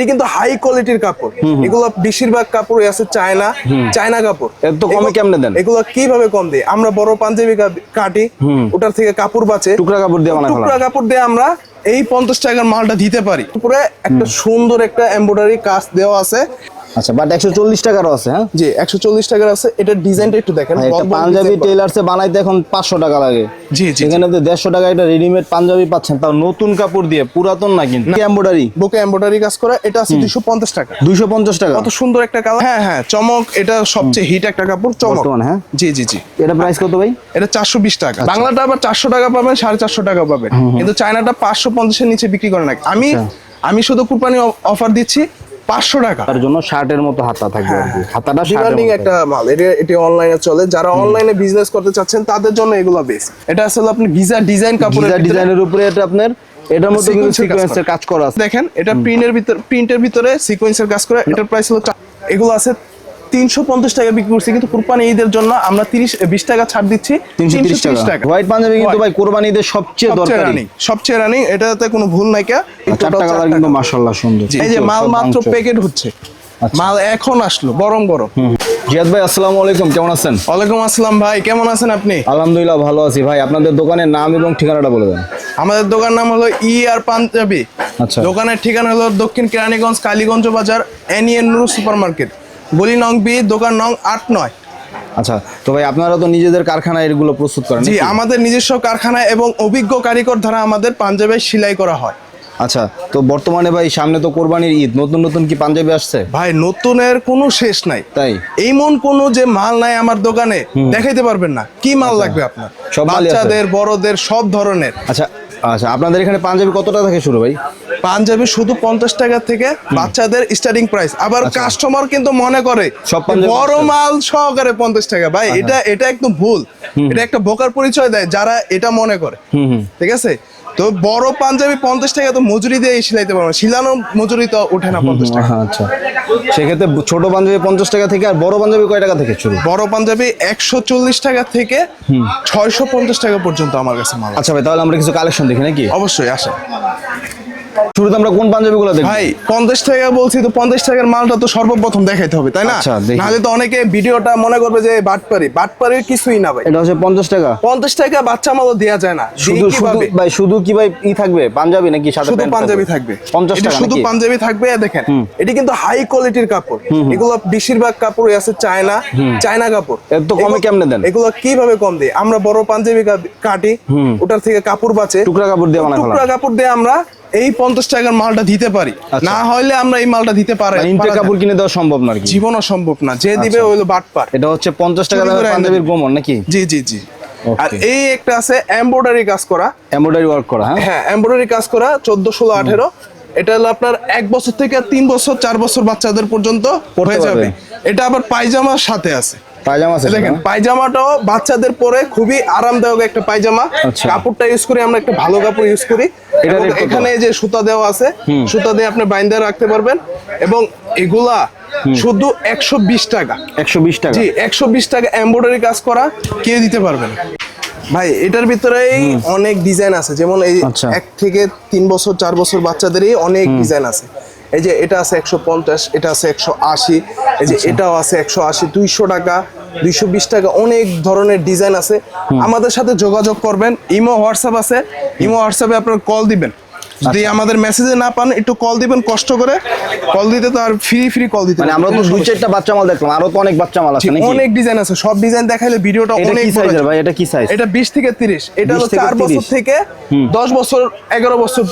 এটি কিন্তু হাই কোয়ালিটির কাপড়। এগুলো বেশিরভাগ কাপড় আছে চায়না চায়না কাপড়। এত কমে কেমনে দেন? এগুলো কীভাবে কম দিই আমরা বড় পাঞ্জাবি কাটি ওটার থেকে কাপড় বাঁচে। টুকরা কাপড় দিয়ে টুকরা কাপড় দিয়ে আমরা এই পঞ্চাশ টাকার মালটা দিতে পারি। উপরে একটা সুন্দর একটা এমব্রয়ডারি কাজ দেওয়া আছে। আচ্ছা বাট একশো চল্লিশ টাকারও আছে হ্যাঁ? জি একশো চল্লিশ টাকার আছে। এটার ডিজাইনটা একটু দেখেন পাঞ্জাবি টেলার্সে বানাইতে এখন পাঁচশো টাকা লাগে। জি, জি, এখানে তো দেড়শো টাকা একটা রেডিমেড পাঞ্জাবি পাচ্ছেন তাও নতুন কাপড় দিয়ে পুরাতন না কিন্তু। এম্বয়ডারি বুকে এমব্রয়ডারি কাজ করা এটা আছে দুশো পঞ্চাশ টাকা। দুইশো পঞ্চাশ টাকা? কত সুন্দর একটা কালার হ্যাঁ হ্যাঁ চমক এটা সবচেয়ে হিট একটা কাপড় চমক। হ্যাঁ? জি জি জি। এটা প্রাইস কত ভাই? এটা চারশো বিশ টাকা। বাংলাটা আবার চারশো টাকা পাবেন সাড়ে চারশো টাকা পাবেন। কিন্তু চায়নাটা পাঁচশো পঞ্চাশের নিচে বিক্রি করে না। আমি আমি শুধু কুরবানি অফার দিচ্ছি পাঁচশো টাকা। তার জন্য শার্টের মতো হাতা থাকবে হাতাটা শার্টের ডিমান্ডিং একটা মাল। এটা এটি অনলাইনে চলে। যারা অনলাইনে বিজনেস করতে চাচ্ছেন তাদের জন্য এগুলো বেস্ট এটা আসলে আপনি ভিসা ডিজাইন কাপড়ের ডিজাইনের উপরে এটা আপনার এটার মধ্যে কিন্তু সিকোয়েন্সের কাজ করা। আছে। দেখেন এটা প্রিন্টের ভিতরে প্রিন্টের ভিতরে সিকোয়েন্সের কাজ করে। এটার প্রাইস হলো এগুলো আছে তিনশো পঞ্চাশ টাকা বিক্রি করছি কিন্তু কুরবানি ঈদের জন্য আমরা তিরিশ বিশ টাকা ছাড় দিচ্ছি। তিনশো তিরিশ 330 টাকা। হোয়াইট পাঞ্জাবি কিন্তু ভাই কোরবানিদের সবচেয়ে সবচেয়ে দরকারি। সবচেয়ে রানিং এটাতে কোনো ভুল নাই কে? চারটা কালার কিন্তু মাশাআল্লাহ সুন্দর। এই যে মাল মাত্র। প্যাকেট হচ্ছে। আচ্ছা। মাল এখন আসলো গরম গরম। জিয়াদ ভাই আসসালামু আলাইকুম কেমন আছেন? ওয়ালাইকুম আসসালাম ভাই কেমন আছেন আপনি? আলহামদুলিল্লাহ ভালো আছি ভাই। আপনাদের দোকানের নাম এবং ঠিকানাটা বলে দেন। আমাদের দোকান নাম হলো ই আর পাঞ্জাবি। আচ্ছা। দোকানের ঠিকানা হলো দক্ষিণ কেরানীগঞ্জ কালীগঞ্জ বাজার এনিএন নুরু সুপার মার্কেট গলি নং বি দোকান নং আট নয়। আচ্ছা তো ভাই আপনারা তো নিজেদের কারখানায় এগুলো প্রস্তুত করেন জি আমাদের নিজস্ব কারখানা এবং অভিজ্ঞ কারিগর দ্বারা আমাদের পাঞ্জাবে সেলাই করা হয়। আচ্ছা তো বর্তমানে ভাই সামনে তো কোরবানির ঈদ নতুন নতুন কি পাঞ্জাবি আসছে? ভাই নতুনের কোনো শেষ নাই। তাই? এমন কোনো যে মাল নাই আমার দোকানে দেখাইতে পারবেন না। কি মাল লাগবে আপনার? আচ্ছা। সব মালই আছে। বাচ্চাদের বড়দের সব ধরনের। আচ্ছা আচ্ছা আপনাদের এখানে পাঞ্জাবি কতটা টাকা থেকে শুরু ভাই? পাঞ্জাবি শুধু পঞ্চাশ টাকা থেকে বাচ্চাদের স্টার্টিং প্রাইস আবার কাস্টমার কিন্তু মনে করে আচ্ছা। বড় মাল সহকারে পঞ্চাশ টাকা। ভাই এটা এটা একদম ভুল। এটা একটা বোকার পরিচয় দেয় যারা এটা মনে করে। ঠিক আছে? তো বড় পাঞ্জাবি পঞ্চাশ টাকা তো মজুরি দিয়ে সিলাইতে পারব সিলানো শিলানো মজুরি তো ওঠে না পঞ্চাশ টাকা। হ্যাঁ, আচ্ছা। সেক্ষেত্রে ছোট পাঞ্জাবি পঞ্চাশ টাকা থেকে আর বড় পাঞ্জাবি কয় টাকা থেকে শুরু? বড় পাঞ্জাবি একশো চল্লিশ টাকা থেকে ছয়শো পঞ্চাশ টাকা পর্যন্ত আমার কাছে মাল আচ্ছা ভাই তাহলে আমরা কিছু কালেকশন দেখি নাকি? অবশ্যই আসে শুরুতে আমরা কোন পাঞ্জাবিগুলো দেখব? ভাই পঞ্চাশ টাকা বলছি তো পঞ্চাশ টাকার মালটা তো সর্বপ্রথম দেখাইতে হবে তাই না? আচ্ছা, নাহলে তো অনেকে ভিডিওটা মনে করবে যে বাটপারি। বাটপারির কিছুই না ভাই। এটা হচ্ছে পঞ্চাশ টাকা। পঞ্চাশ টাকা বাচ্চা মালও দেওয়া যায় না। শুধু শুধু ভাই শুধু কি ভাই ই থাকবে? পাঞ্জাবি নাকি সাথে শুধু পাঞ্জাবি থাকবে। পঞ্চাশ এটা টাকা শুধু পাঞ্জাবি থাকবে দেখেন। এটি কিন্তু হাই কোয়ালিটির কাপড়। এগুলো বেশিরভাগ কাপড় আছে চায়না চায়না কাপড়। এত কমে কেমনে দেন? এগুলো কীভাবে কম দিই? আমরা বড় পাঞ্জাবি কাটি ওটার থেকে কাপড় বাঁচে। টুকরা কাপড় দিয়ে টুকরা কাপড় দিয়ে আমরা এই পঞ্চাশ টাকার মালটা দিতে পারি। আচ্ছা। না হলে আমরা এই মালটা দিতে পারি পারা যায়। কাপড় কিনে দেওয়া সম্ভব না আর কি? না। যে দিবে আচ্ছা। হইল বাটপার। এটা হচ্ছে পঞ্চাশ টাকা পাঞ্জাবির গোমন নাকি? জি জি জি। আর এই একটা আছে এমব্রয়ডারি কাজ করা। এমব্রয়ডারি ওয়ার্ক করা হ্যাঁ? এমব্রয়ডারি কাজ করা চোদ্দ ষোলো আঠেরো। এটা হলো আপনার এক বছর থেকে তিন বছর চার বছর বাচ্চাদের পর্যন্ত হয়ে যাবে। এটা আবার পায়জামার সাথে আছে। পায়জামা আছে দেখেন? পায়জামাটাও বাচ্চাদের পরে খুবই আরামদায়ক একটা পায়জামা। আচ্ছা। কাপড়টা ইউজ করি আমরা একটা ভালো কাপড় ইউজ করি? এখানে যে সুতা দেওয়া আছে সুতা দিয়ে আপনি বাইন্দা রাখতে পারবেন। এবং এগুলা শুধু একশো বিশ টাকা। একশো বিশ টাকা। জি একশো বিশ টাকা এমব্রয়ডারি কাজ করা কে দিতে পারবেন ভাই এটার ভিতরেই অনেক ডিজাইন আছে। যেমন এই আচ্ছা। এক থেকে তিন বছর চার বছর বাচ্চাদেরই অনেক ডিজাইন আছে। এই যে এটা আছে একশো পঞ্চাশ এটা আছে একশো আশি এই যে আচ্ছা। এটাও আছে একশো আশি দুইশো টাকা। দুইশো বিশ টাকা অনেক ধরনের ডিজাইন আছে। আমাদের সাথে যোগাযোগ করবেন। ইমো হোয়াটসঅ্যাপ আছে। ইমো হোয়াটসঅ্যাপে আপনার কল দিবেন। যদি আচ্ছা। আমাদের মেসেজে না পান একটু কল দিবেন কষ্ট করে। কল দিতে তো আর ফ্রি ফ্রি কল দিতে মানে আমরা তো দুই চারটা বাচ্চা মাল দেখলাম আরও তো অনেক বাচ্চা মাল আছে নাকি? অনেক ডিজাইন আছে। সব ডিজাইন দেখাইলে ভিডিওটা অনেক কি বড় ভাই? এটা কি সাইজ এটা বিশ থেকে তিরিশ। এটা 20 হলো থেকে চার বছর থেকে দশ বছর এগারো বছর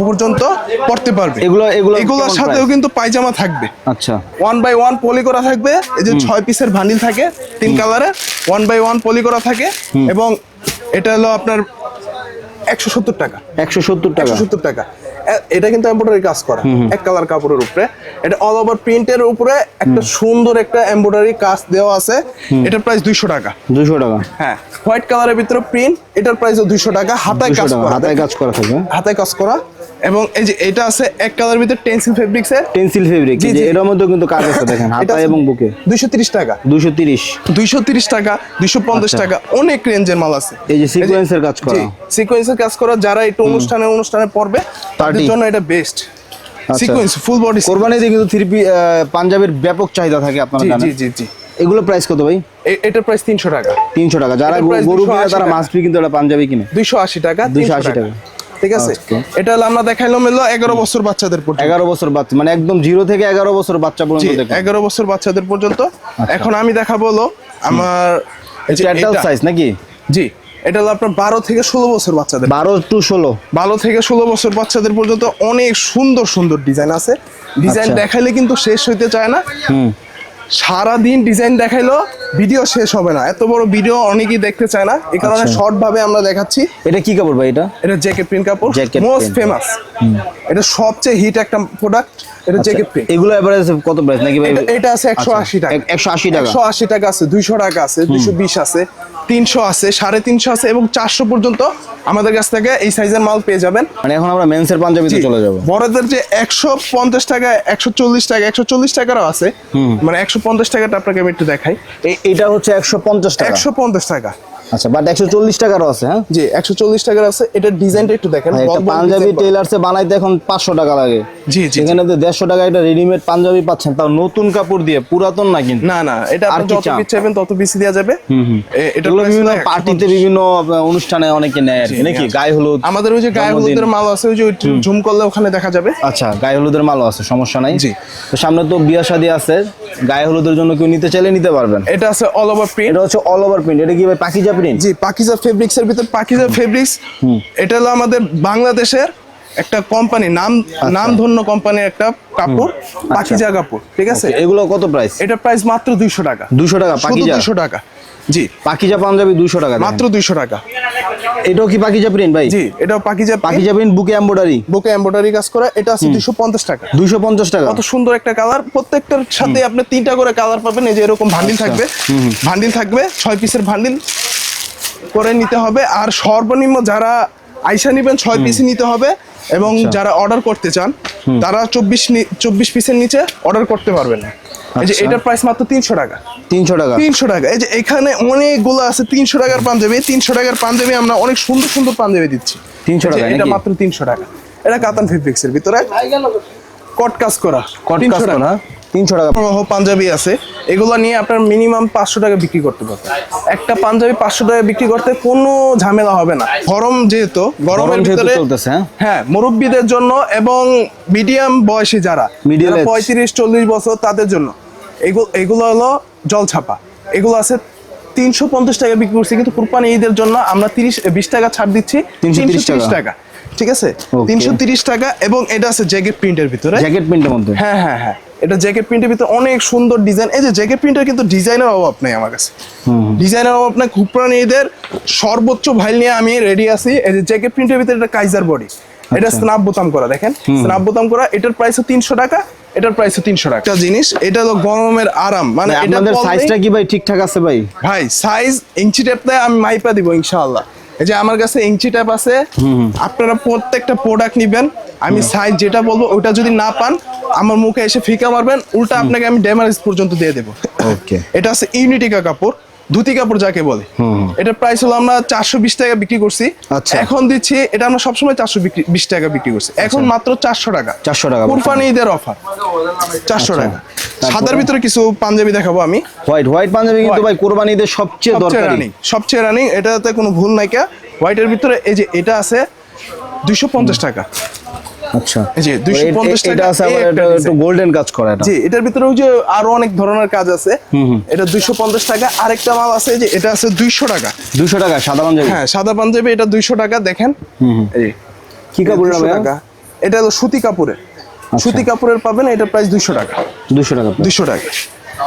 পর্যন্ত পড়তে পারবে। এগুলো এগুলো এগুলোর সাথেও কিন্তু পায়জামা থাকবে। আচ্ছা। ওয়ান বাই ওয়ান পলি করা থাকবে। এই যে ছয় পিসের ভানিল থাকে তিন কালারে ওয়ান বাই ওয়ান পলি করা থাকে এবং এটা হলো আপনার একশো সত্তর টাকা। একশো সত্তর টাকা? সত্তর টাকা। এটা কিন্তু এমব্রয়ডারি কাজ করা। এক কালার কাপড়ের উপরে। এটা অল ওভার প্রিন্টের উপরে একটা সুন্দর একটা এমব্রয়ডারি কাজ দেওয়া আছে। এটার প্রাইস দুইশো টাকা। দুইশো টাকা? হ্যাঁ হোয়াইট কালারের ভিতরে প্রিন্ট এটার প্রাইস দুইশো টাকা। হাতায় কাজ করা হাতায় কাজ করা থাকে? হাতায় কাজ করা। এবং এই যে এটা আছে এক কালার ভিতরে টেন্সিল ফেব্রিক্সে পেন্সিল ফেব্রিক জি, জি। এটার মধ্যে কিন্তু কাজ আছে দেখেন হাতায় এবং বুকে। দুইশো তিরিশ টাকা। দুশো তিরিশ। দুইশো তিরিশ টাকা দুইশো পঞ্চাশ আচ্ছা। টাকা অনেক রেঞ্জের মাল আছে। এই যে সিকোয়েন্সের কাজ করা। সিকোয়েন্সের কাজ করা যারা একটু অনুষ্ঠানে অনুষ্ঠানে পড়বে তাদের জন্য এটা বেস্ট সিকোয়েন্স ফুল বডি কোরবানিতে কিন্তু থ্রি পাঞ্জাবের ব্যাপক চাহিদা থাকে আপনার জানেন। জি জি জি। এগুলো প্রাইস কত ভাই? এটার প্রাইস তিনশো টাকা। তিনশো টাকা। যারা গরু কিনে তারা। মাছ কিন্তু একটা পাঞ্জাবি কিনে। দুইশো আশি টাকা 280 300 টাকা। ঠিক আছে? এটা হলো আমরা দেখাইলাম হলো এগারো বছর বাচ্চাদের পর্যন্ত। এগারো বছর বাচ্চা মানে একদম জিরো থেকে এগারো বছর বাচ্চা পর্যন্ত এগারো বছর বাচ্চাদের পর্যন্ত। এখন আমি দেখাবো হলো আমার সাইজ নাকি? জি এটা হলো আপনার বারো থেকে ষোলো বছর বাচ্চাদের। বারো টু ষোলো। বারো থেকে ষোলো বছর বাচ্চাদের পর্যন্ত অনেক সুন্দর সুন্দর ডিজাইন আছে। ডিজাইন আচ্ছা। দেখাইলে কিন্তু শেষ হইতে চায় না। সারা দিন ডিজাইন দেখাইলো ভিডিও শেষ হবে না। এত বড় ভিডিও অনেকেই দেখতে চায় না। এই কারণে আচ্ছা। শর্ট ভাবে আমরা দেখাচ্ছি। এটা কি কাপড় ভাই এটা? এটা জ্যাকেট প্রিন্ট কাপড়। মোস্ট। ফেমাস এটা সবচেয়ে হিট একটা প্রোডাক্ট এটা জ্যাকেট প্রিন্ট এগুলো এভারেজ কত প্রাইস নাকি ভাই এটা আছে একশো আশি টাকা। এক- একশো আশি টাকা। একশো আশি টাকা আছে দুইশো টাকা আছে দুইশো বিশ আছে তিনশো আছে সাড়ে তিনশো আছে এবং চারশো পর্যন্ত আমাদের কাছ থেকে এই সাইজের মাল পেয়ে যাবেন। মানে এখন আমরা মেন্সের পাঞ্জাবিতে চলে যাব। বড়দের যে একশো পঞ্চাশ টাকা একশো চল্লিশ টাকা একশো চল্লিশ টাকারও আছে। মানে একশো পঞ্চাশ টাকাটা আপনাকে আমি একটু দেখাই। এই- এটা হচ্ছে একশো পঞ্চাশ টাকা। একশো পঞ্চাশ টাকা। আচ্ছা বাট একশো চল্লিশ টাকারও আছে হ্যাঁ? জি একশো চল্লিশ টাকার আছে। এটার ডিজাইনটা একটু দেখেন বল পাঞ্জাবি টেলার্সে বানাইতে এখন পাঁচশো টাকা লাগে। জি জি সেখানে তো দেড়শো টাকা একটা রেডিমেড পাঞ্জাবি পাচ্ছেন তাও নতুন কাপড় দিয়ে পুরাতন না কিন্তু? না না এটা আর যত? পিস চাইবেন তত পিস দেওয়া যাবে। এ- এটার বিভিন্ন পার্টিতে বিভিন্ন অনুষ্ঠানে অনেকে নেয় আর কি নাকি? গায়ে হলুদ আমাদের ওই যে গায়ে হলুদের মাল আছে ওই যে ঝুম করলে ওখানে দেখা যাবে। আচ্ছা গায়ে হলুদের মালও আছে সমস্যা নাই। জি। তো সামনে তো বিয়া শাদী আছে গায়ে হলুদের জন্য কেউ নিতে চাইলে নিতে পারবেন। এটা আছে অল ওভার প্রিন্ট এটা হচ্ছে অল ওভার প্রিন্ট এটা কি ভাই পাকিজা প্রিন্ট জি পাকিজা ফেব্রিক্স এর ভিতর পাকিজা ফেব্রিক্স এটা হলো আমাদের বাংলাদেশের একটা কোম্পানি নাম আচ্ছা। নামধন্য কোম্পানির একটা কাপড় পাকিজা কাপড় ঠিক আছে? এগুলো কত প্রাইস এটা প্রাইস মাত্র দুইশো টাকা। 200 টাকা পাকিজা? দুইশো টাকা। জি। পাকিজা পাঞ্জাবি দুশো টাকা মাত্র দুইশো টাকা। এটাও কি পাকিজা প্রিন্ট ভাই? জি এটাও পাকিজা পাকিজা প্রিন্ট বুকে এমব্রয়ডারি বুকে এমব্রয়ডারি কাজ করা এটা আছে দুইশো পঞ্চাশ টাকা। দুশো পঞ্চাশ টাকা। কত সুন্দর একটা কালার প্রত্যেকটার সাথে আপনি তিনটা করে কালার পাবেন এই যে এরকম ভান্ডিল আচ্ছা। থাকবে। ভান্ডিল থাকবে ছয় পিসের ভান্ডিল করে নিতে হবে। আর সর্বনিম্ন যারা আইসা নিবেন ছয় পিস নিতে হবে। এবং আচ্ছা। যারা অর্ডার করতে চান তারা চব্বিশ চব্বিশ পিসের নিচে অর্ডার করতে পারবে না। এই যে আচ্ছা। এটার প্রাইস মাত্র তিনশো টাকা। তিনশো টাকা। তিনশো টাকা। এই যে এখানে অনেকগুলো আছে তিনশো টাকার পাঞ্জাবি। তিনশো টাকার পাঞ্জাবি আমরা অনেক সুন্দর সুন্দর পাঞ্জাবি দিচ্ছি। তিনশো টাকা এটা মাত্র তিনশো টাকা। এটা কাতান ফেব্রিক্সের ভিতরে। কট কাজ করা। কট 300 কাজ টাকা। তিনশো টাকা। পাঞ্জাবি আছে। এগুলো নিয়ে আপনার মিনিমাম পাঁচশো টাকা বিক্রি করতে পারবেন। একটা পাঞ্জাবি পাঁচশো টাকা বিক্রি করতে কোনো ঝামেলা হবে না। গরম যেহেতু গরমের ভিতরে চলতেছে হ্যাঁ? হ্যাঁ মুরব্বীদের জন্য এবং মিডিয়াম বয়সী যারা age। পঁয়ত্রিশ চল্লিশ বছর তাদের জন্য। এগুলো এগুলো হলো জল ছাপা এগুলো আছে তিনশো পঞ্চাশ টাকা বিক্রি করছি কিন্তু কুরবানি ঈদের জন্য আমরা তিরিশ বিশ টাকা ছাড় দিচ্ছি 330 তিনশো টাকা। ঠিক আছে? তিনশো তিরিশ টাকা এবং এটা আছে জ্যাকেট প্রিন্টের ভিতরে। জ্যাকেট প্রিন্টের মধ্যে? হ্যাঁ হ্যাঁ হ্যাঁ। এটা জ্যাকেট প্রিন্টের ভিতরে অনেক সুন্দর ডিজাইন। এই যে জ্যাকেট প্রিন্টের কিন্তু ডিজাইনের অভাব নেই আমার কাছে। ডিজাইনের অভাব নেই কুপরানি ঈদের সর্বোচ্চ ভাইল নিয়ে আমি রেডি আছি। এই যে জ্যাকেট প্রিন্টের ভিতরে এটা কাইজার বডি এটা স্ন্যাপ বোতাম করা দেখেন? স্ন্যাপ বোতাম করা এটার প্রাইস তিনশো টাকা এটার প্রাইস তিনশো টাকা। একটা জিনিস এটা হলো গরমের আরাম মানে এটা আপনাদের সাইজটা কি ভাই? ঠিকঠাক আছে ভাই? ভাই সাইজ ইঞ্চি টেপতে আমি মাইপা দিব ইনশাআল্লাহ। এই যে আমার কাছে ইঞ্চি ট্যাপ আছে আপনারা প্রত্যেকটা প্রোডাক্ট নিবেন। আমি সাইজ যেটা বলব ওটা যদি না পান আমার মুখে এসে ফিকা মারবেন উল্টা আপনাকে আমি ড্যামারেজ পর্যন্ত দিয়ে দেবো। ওকে এটা আছে ইউনিটিকা কাপড়। ধুতি কাপড় যাকে বলে। এটা প্রাইস হলো আমরা চারশো বিশ টাকা বিক্রি করছি। আচ্ছা। এখন দিচ্ছি এটা আমরা সবসময় চারশো বিশ টাকা বিক্রি করছি। এখন মাত্র চারশো টাকা। 400 টাকা। কুরবানি ঈদের অফার চারশো টাকা। সাদার ভিতরে কিছু পাঞ্জাবি দেখাবো আমি। হোয়াইট হোয়াইট পাঞ্জাবি কিন্তু ভাই কোরবানিদের সবচেয়ে সবচেয়ে দরকারি। সবচেয়ে রানিং এটাতে কোনো ভুল নাই কে? হোয়াইটের ভিতরে এই যে এটা আছে দুইশো পঞ্চাশ টাকা। আচ্ছা। এ- 250 এ- এটা টাকা আছে আবার এটা একটু গোল্ডেন কাজ করা এটা। জি এটার ভিতরে ওই যে আরও অনেক ধরনের কাজ আছে। এটা দুইশো পঞ্চাশ টাকা। আরেকটা মাল আছে যে এটা আছে দুইশো টাকা। দুশো টাকা সাদা পাঞ্জাবি? হ্যাঁ সাদা পাঞ্জাবি এটা দুইশো টাকা দেখেন। এই কি কাপড় 200 টাকা। এটা হলো সুতি কাপড়ের। সুতি কাপড়ের পাবেন এটা প্রাইস দুইশো টাকা। দুশো টাকা দুইশো টাকা।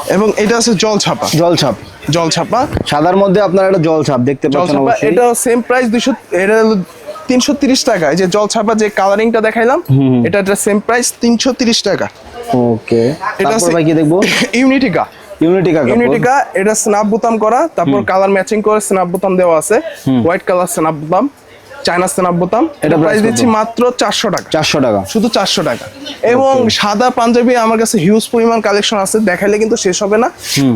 এবং এটা আছে জল ছাপা। জল ছাপ। জল ছাপা। সাদার মধ্যে আপনার একটা জল ছাপ দেখতে পাচ্ছেন অবশ্যই। এটা সেম প্রাইস দুইশো এটা হলো তিনশো তিরিশ টাকা। এই যে যে কালারিংটা দেখাইলাম এটা একটা সেম প্রাইস তিনশো তিরিশ টাকা। ওকে। এটা কি দেখব? ইউনিটিকা ইউনিটিকা ইউনিটিকা এটা স্ন্যাপ বোতাম করা তারপর কালার ম্যাচিং করে স্ন্যাপ বোতাম দেওয়া আছে। হোয়াইট কালার স্ন্যাপ বোতাম চায়না স্ন্যাপ বোতাম। এটা এটা প্রাইস দিচ্ছি মাত্র চারশো টাকা। চারশো টাকা। শুধু চারশো টাকা। এবং সাদা পাঞ্জাবি আমার কাছে হিউজ পরিমাণ কালেকশন আছে দেখাইলে কিন্তু শেষ হবে না।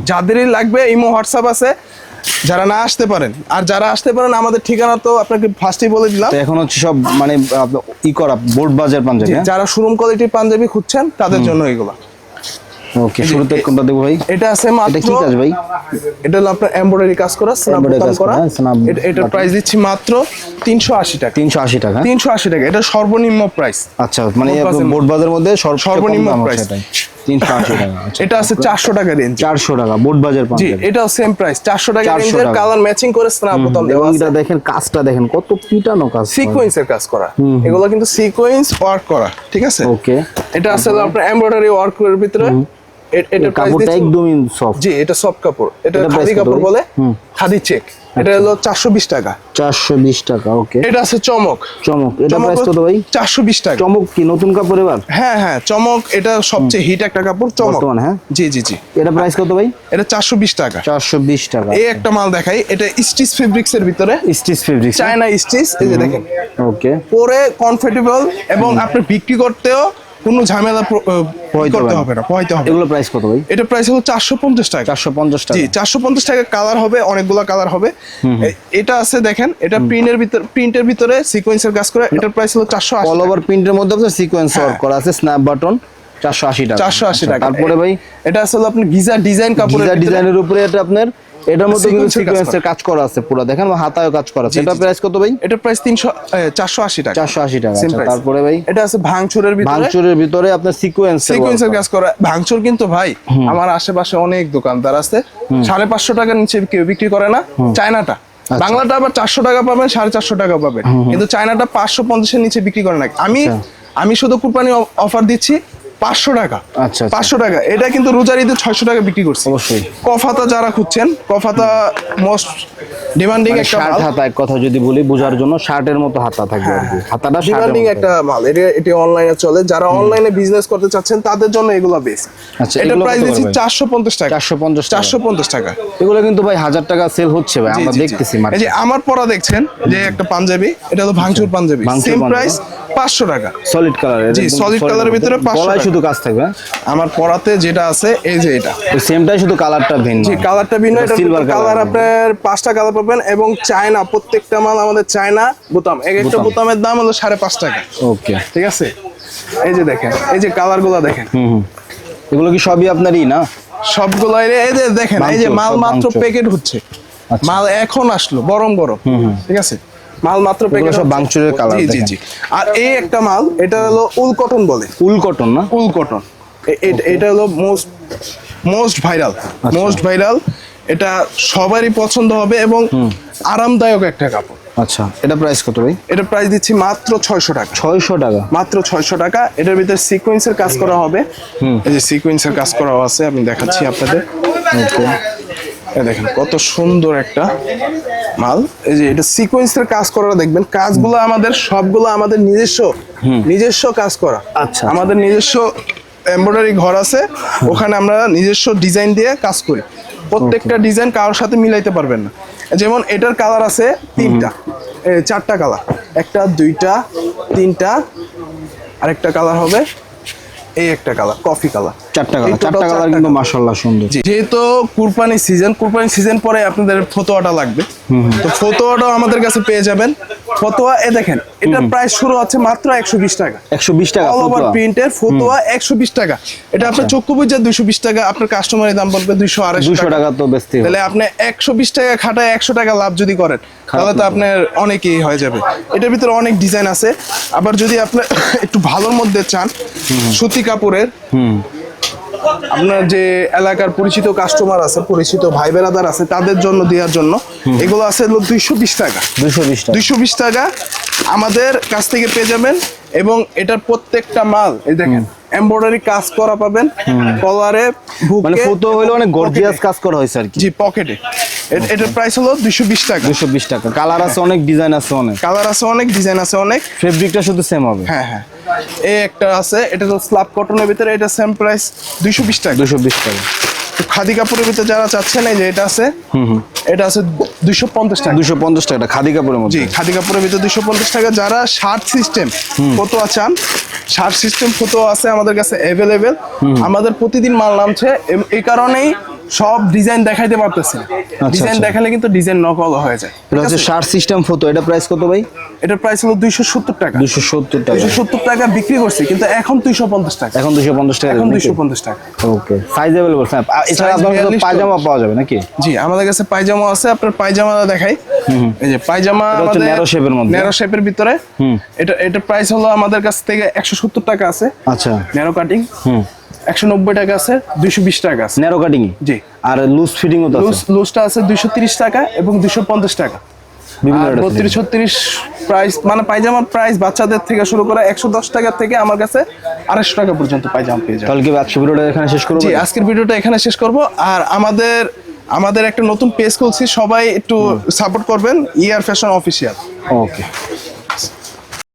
যাদেরই লাগবে ইমো হোয়াটসঅ্যাপ আছে। যারা না আসতে পারেন আর যারা আসতে পারেন আমাদের ঠিকানা তো আপনাকে ফার্স্টেই বলে দিলাম। এখন হচ্ছে সব মানে ই করা বোর্ড বাজার পাঞ্জাবি হ্যাঁ? যারা শুরুম কোয়ালিটি পাঞ্জাবি খুঁজছেন তাদের জন্য এগুলো। ওকে শুরুতে কোনটা দেব ভাই? এটা আছে মাত্র এটা কি কাজ ভাই? এটা হলো আপনার এমব্রয়ডারি কাজ করা স্ন্যাপ কাজ করা হ্যাঁ, এটা প্রাইস দিচ্ছি মাত্র 380 টাকা। 380 টাকা হ্যাঁ? 380 টাকা এটা সর্বনিম্ন প্রাইস আচ্ছা মানে বোর্ড বাজারের মধ্যে সর্বনিম্ন প্রাইস আচ্ছা। এটা আছে 400 টাকা রেঞ্জ 400 টাকা বোট বাজার জি এটাও সেম প্রাইস 400 টাকা রেঞ্জের কালার ম্যাচিং করে স্নাপ বোতাম দেওয়া এটা দেখেন কাজটা দেখেন কত পিটানো কাজ সিকোয়েন্সের কাজ করা। এগুলো কিন্তু সিকোয়েন্স ওয়ার্ক করা ঠিক আছে? ওকে এটা আছে আপনার এমব্রয়ডারি ওয়ার্ক এর ভিতরে। এটা কাপড়টা একদমই সফট জি এটা সফট কাপড়। এটা খাদি কাপড় বলে খাদি চেক এটা হলো চারশো বিশ টাকা। চারশো বিশ টাকা ওকে। এটা আছে চমক। চমক এটা প্রাইস কত ভাই? চারশো বিশ টাকা। চমক কি নতুন কাপড় এবার? হ্যাঁ হ্যাঁ চমক এটা সবচেয়ে হিট একটা কাপড় চমক। বর্তমানে, হ্যাঁ? জি জি জি। এটা প্রাইস কত ভাই? এটা চারশো বিশ টাকা। চারশো বিশ টাকা। এই একটা মাল দেখাই এটা স্টিচ ফেব্রিক্স এর ভিতরে। স্টিচ ফেব্রিক চায়না স্টিচ এই যে দেখেন। ওকে। পরে কমফোর্টেবল এবং আপনি বিক্রি করতেও কোনো ঝামেলা করতে হবে না পোহাইতে হবে। এগুলো প্রাইস কত ভাই? এটা প্রাইস হলো চারশো পঞ্চাশ টাকা। চারশো পঞ্চাশ টাকা। জি চারশো পঞ্চাশ টাকা কালার হবে অনেকগুলো কালার হবে। এটা আছে দেখেন এটা প্রিন্টের ভিতরে প্রিন্টের ভিতরে সিকোয়েন্সের কাজ করে এটার প্রাইস হলো চারশো অল ওভার প্রিন্টের মধ্যে আপনার সিকোয়েন্স ওয়ার্ক হ্যাঁ। করা আছে স্ন্যাপ বাটন চারশো আশি টাকা। চারশো আশি আচ্ছা, টাকা। তারপরে ভাই? এটা আসলে আপনি গিজা ডিজাইন কাপড়ের গিজার ডিজাইনের উপরে এটা আপনার এটার মধ্যে কিন্তু এর সিকোয়েন্সের কাজ করা আছে পুরো দেখেন হাতায়ও কাজ করা আছে। এটা প্রাইস কত ভাই? এটার প্রাইস তিনশো চারশো আশি টাকা। চারশো আশি টাকা Same আচ্ছা। তারপরে ভাই? এটা আছে ভাঙচুরের ভিতরে। ভাঙচুরের ভিতরে আপনার সিকোয়েন্স সিকোয়েন্সের কাজ করা। ভাঙচুর কিন্তু ভাই আমার আশেপাশে অনেক দোকানদার আছে। সাড়ে পাঁচশো টাকার নিচে কেউ বিক্রি করে না। চায়নাটা। আচ্ছা। বাংলাটা আবার চারশো টাকা পাবেন সাড়ে চারশো টাকা পাবেন। কিন্তু চায়নাটা পাঁচশো পঞ্চাশের নিচে বিক্রি করে না। আমি আমি শুধু কুরবানি অফার দিচ্ছি। পাঁচশো টাকা। আচ্ছা, আচ্ছা। পাঁচশো টাকা। এটা কিন্তু রোজার ঈদে ছয়শো টাকা বিক্রি করছি। অবশ্যই। কফাতা যারা খুঁজছেন কফাতা মোস্ট ডিমান্ডিং একটা শার্ট হাতা এক কথা যদি বলি বোঝার জন্য শার্টের মতো হাতা থাকবে আর কি। হাতাটা ডিমান্ডিং একটা মাল। এটা এটা অনলাইনে চলে। যারা অনলাইনে বিজনেস করতে চাচ্ছেন তাদের জন্য এগুলো বেস্ট আচ্ছা, এটা প্রাইস দিচ্ছি করে ভাই? চারশো পঞ্চাশ টাকা। 450 টাকা। চারশো পঞ্চাশ টাকা। এগুলো কিন্তু ভাই হাজার টাকা সেল হচ্ছে ভাই। আমরা। দেখতেছি এই যে আমার পরা দেখছেন যে একটা পাঞ্জাবি এটা হলো ভাঙচুর পাঞ্জাবি। সেম প্রাইস পাঁচশো টাকা। সলিড কালার জি, colour এর ভিতরে 500 গলায় শুধু কাজ থাকবে হ্যাঁ? আমার পরাতে যেটা আছে এই যে এটা। সেমটাই শুধু কালারটা ভিন্ন। জি কালারটা ভিন্ন এটা সিলভার কালার আপনার পাঁচটা কালার পাবেন এবং চায়না প্রত্যেকটা মাল আমাদের চায়না বোতাম। এক একটা বোতাম। বোতামের দাম হলো সাড়ে পাঁচ টাকা। ওকে ঠিক আছে? এই যে দেখেন এই যে কালারগুলা দেখেন। হুম এগুলো কি সবই আপনারই না? সবগুলো এই যে- এই যে দেখেন এই যে মাল মাত্র প্যাকেট হচ্ছে। আচ্ছা। মাল এখন আসলো গরম গরম। ঠিক আছে? মাল মাত্র প্যাকেট সব ভাঙচুরের colour জি জি আর এই একটা মাল এটা হলো উল কটন বলে। উল কটন না? উল কটন এটা হলো most most viral. Most viral এটা সবারই পছন্দ হবে এবং আরামদায়ক একটা কাপড়। আচ্ছা এটা প্রাইস কত ভাই? এটা প্রাইস দিচ্ছি মাত্র ছয়শো টাকা। ছয়শো টাকা? মাত্র ছয়শো টাকা। এটার ভিতরে সিকোয়েন্সের কাজ করা হবে। এই যে সিকোয়েন্সের কাজ করা আছে আমি দেখাচ্ছি আপনাদের। দেখেন কত সুন্দর একটা মাল। এই যে এটা সিকোয়েন্সের কাজ করা দেখবেন কাজগুলো আমাদের সবগুলো আমাদের নিজস্ব নিজস্ব কাজ করা। আচ্ছা। আমাদের নিজস্ব এমব্রয়ডারি ঘর আছে ওখানে আমরা নিজস্ব ডিজাইন দিয়ে কাজ করি। প্রত্যেকটা ডিজাইন কারোর সাথে মিলাইতে পারবেন না। যেমন এটার কালার আছে তিনটা। চারটা কালার একটা দুইটা তিনটা আরেকটা কালার হবে এই একটা কালার কফি কালার চারটা কালার চারটা কালার কিন্তু মাশাল্লাহ সুন্দর। যেহেতু কুরবানি সিজন কুরবানি সিজন পরে আপনাদের ফতোয়াটা লাগবে। তো ফতোয়াটাও আমাদের কাছে পেয়ে যাবেন। ফতোয়া এ দেখেন এটা প্রাইস শুরু হচ্ছে মাত্র একশো বিশ টাকা। একশো বিশ টাকা অল ওভার ফতুয়া। প্রিন্টের ফতোয়া একশো বিশ টাকা। এটা আপনার চক্ষু বুঝে দুইশো বিশ টাকা আপনার কাস্টমারের দাম বলবে দুইশো আড়াইশো দুশো টাকা টাকা তো বেচতে তাহলে আপনি একশো বিশ টাকা খাটায় একশো টাকা লাভ যদি করেন তাহলে তো আপনার অনেকই হয়ে যাবে। এটার ভিতরে অনেক ডিজাইন আছে। আবার যদি আপনি একটু ভালোর মধ্যে চান সুতি কাপড়ের হুম। আপনার যে এলাকার পরিচিত কাস্টমার আছে পরিচিত ভাই বেড়াদার আছে তাদের জন্য দেওয়ার জন্য এগুলো আছে দুইশো বিশ টাকা। দুশো বিশ টাকা। দুইশো বিশ টাকা আমাদের কাছ থেকে পেয়ে যাবেন এবং এটার প্রত্যেকটা মাল এই দেখেন এমব্রয়ডারি কাজ করা পাবেন কলারে মানে ফটো হইলে অনেক গর্জিয়াস কাজ করা হয়েছে আর কি। জি পকেটে এটার প্রাইস হলো দুইশো বিশ টাকা। দুশো বিশ টাকা। কালার আছে অনেক ডিজাইন আছে অনেক। কালার আছে অনেক ডিজাইন আছে অনেক। ফেব্রিকটা শুধু সেম হবে। হ্যাঁ হ্যাঁ। এই একটা আছে এটা তো স্ল্যাব কটনের ভিতরে এটা সেম প্রাইস দুইশো বিশ টাকা। দুশো বিশ টাকা। খাদি কাপড়ের ভিতরে যারা চাচ্ছেন এই যে এটা আছে এটা আছে দুইশো পঞ্চাশ টাকা। দুশো পঞ্চাশ টাকা খাদি কাপড়ের জি মধ্যে খাদি কাপড়ের ভিতরে দুশো পঞ্চাশ টাকা। যারা শার্ট সিস্টেম ফটোয়া চান শার্ট সিস্টেম ফটো আছে আমাদের কাছে অ্যাভেলেবেল আমাদের প্রতিদিন মাল নামছে। এই কারণেই সব ডিজাইন দেখাইতে পারতেছি ডিজাইন আচ্ছা। দেখালে কিন্তু ডিজাইন নকল হয়ে যায়। এটা হচ্ছে শার্ট সিস্টেম ফটো এটা প্রাইস কত ভাই? এটা প্রাইস হলো দুইশো সত্তর টাকা। দুশো সত্তর টাকা। দুইশো সত্তর টাকা বিক্রি করছি কিন্তু এখন দুইশো পঞ্চাশ টাকা। এখন দুশো পঞ্চাশ টাকা এখন নাকি? দুইশো পঞ্চাশ টাকা। ওকে সাইজ অ্যাভেলেবল এছাড়া Size আপনার কাছে পায়জামা পাওয়া যাবে নাকি? জি আমাদের কাছে পায়জামা আছে আপনার পায়জামা দেখাই। এই যে পায়জামা আমাদের shape এর মধ্যে। ন্যারো শেপের ভিতরে। এটা এটা প্রাইস হলো আমাদের কাছ থেকে একশো সত্তর টাকা আছে। আচ্ছা। ন্যারো কাটিং হুম। একশো নব্বই টাকা আছে দুইশো বিশ টাকা আছে। ন্যারো কাটিং জি। আর লুজ ফিটিংও তো লুজ লুজটা আছে দুইশো তিরিশ টাকা এবং দুইশো পঞ্চাশ টাকা। বত্রিশ ছত্রিশ প্রাইস মানে পায়জামার প্রাইস বাচ্চাদের থেকে শুরু করে একশো দশ টাকা থেকে আমার কাছে আড়াইশো টাকা পর্যন্ত পায়জামা পেয়ে যাবে। তাহলে কি আজকে ভিডিওটা এখানে শেষ করব জি আজকের ভিডিওটা এখানে শেষ করব। আর আমাদের আমাদের একটা নতুন পেজ খুলছি সবাই একটু সাপোর্ট করবেন ইয়ার ফ্যাশন অফিসিয়াল ওকে